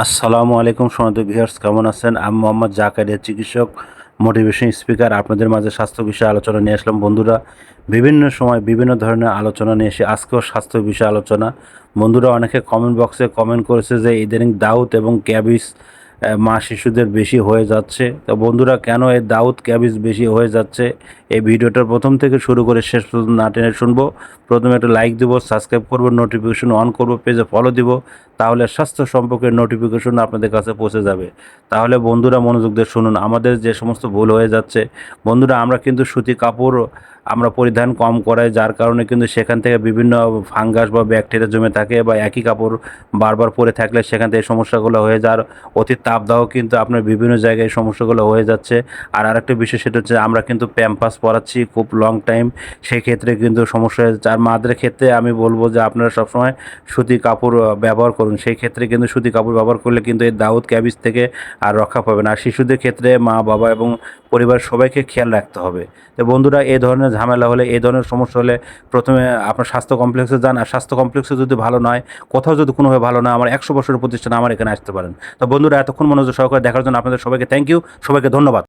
আসসালামু আলাইকুম সোনাদ ভিউয়ার্স, কেমন আছেন? আমি মোহাম্মদ জাকারিয়া, চিকিৎসক মোটিভেশন স্পিকার আপনাদের মাঝে স্বাস্থ্য বিষয়ে আলোচনা নিয়ে আসলাম। বন্ধুরা, বিভিন্ন সময় বিভিন্ন ধরনের আলোচনা নিয়ে এসে আজকেও স্বাস্থ্য বিষয়ে আলোচনা। বন্ধুরা, অনেকে কমেন্ট বক্সে কমেন্ট করেছে যে ইদানিং দাউদ এবং ক্যাবিস মা শিশুদের বেশি হয়ে যাচ্ছে। তো বন্ধুরা, কেন এই দাউদ ক্যাবিজ বেশি হয়ে যাচ্ছে? এই ভিডিওটার প্রথম থেকে শুরু করে শেষ পর্যন্ত না টেনে শুনব। প্রথমে একটা লাইক দিব সাবস্ক্রাইব করব নোটিফিকেশন অন করব পেজে ফলো দিব, তাহলে স্বাস্থ্য সম্পর্কে নোটিফিকেশন আপনাদের কাছে পৌঁছে যাবে। তাহলে বন্ধুরা মনোযোগ দিয়ে শুনুন, আমাদের যে সমস্ত ভুল হয়ে যাচ্ছে, বন্ধুরা, আমরা কিন্তু সুতি কাপড় আমরা পরিধান কম করাই, যার কারণে কিন্তু সেখান থেকে বিভিন্ন ফাঙ্গাস বা ব্যাকটেরিয়া জমে থাকে বা একই কাপড় বারবার পরে থাকলে সেখান থেকে সমস্যাগুলো হয়ে যাওয়ার অতি তাপদাহ কিন্তু আপনার বিভিন্ন জায়গায় সমস্যাগুলো হয়ে যাচ্ছে। আর আরেকটা বিষয় সেটা হচ্ছে আমরা কিন্তু প্যাম্পাস পরাচ্ছি খুব লং টাইম সেক্ষেত্রে কিন্তু সমস্যা হয়ে আর মাদের ক্ষেত্রে আমি বলব যে আপনারা সবসময় সুতি কাপড় ব্যবহার করুন। সেই ক্ষেত্রে কিন্তু সুতি কাপড় ব্যবহার করলে কিন্তু এই দাউদ ক্যাবিজ থেকে আর রক্ষা পাবেন। আর শিশুদের ক্ষেত্রে মা, বাবা এবং পরিবার সবাইকে খেয়াল রাখতে হবে। তো বন্ধুরা এই ধরনের ঝামেলা হলে এই ধরনের সমস্যা হলে প্রথমে আপনার স্বাস্থ্য কমপ্লেক্সে যান। আর স্বাস্থ্য কমপ্লেক্সে যদি ভালো নয়, কোথাও যদি কোনোভাবে ভালো না, আমার একশো বছরের প্রতিষ্ঠান আমার এখানে আসতে পারেন। তো বন্ধুরা, এতক্ষণ মনোযোগ সহকারে দেখার জন্য আপনাদের সবাইকে থ্যাংক ইউ সবাইকে ধন্যবাদ।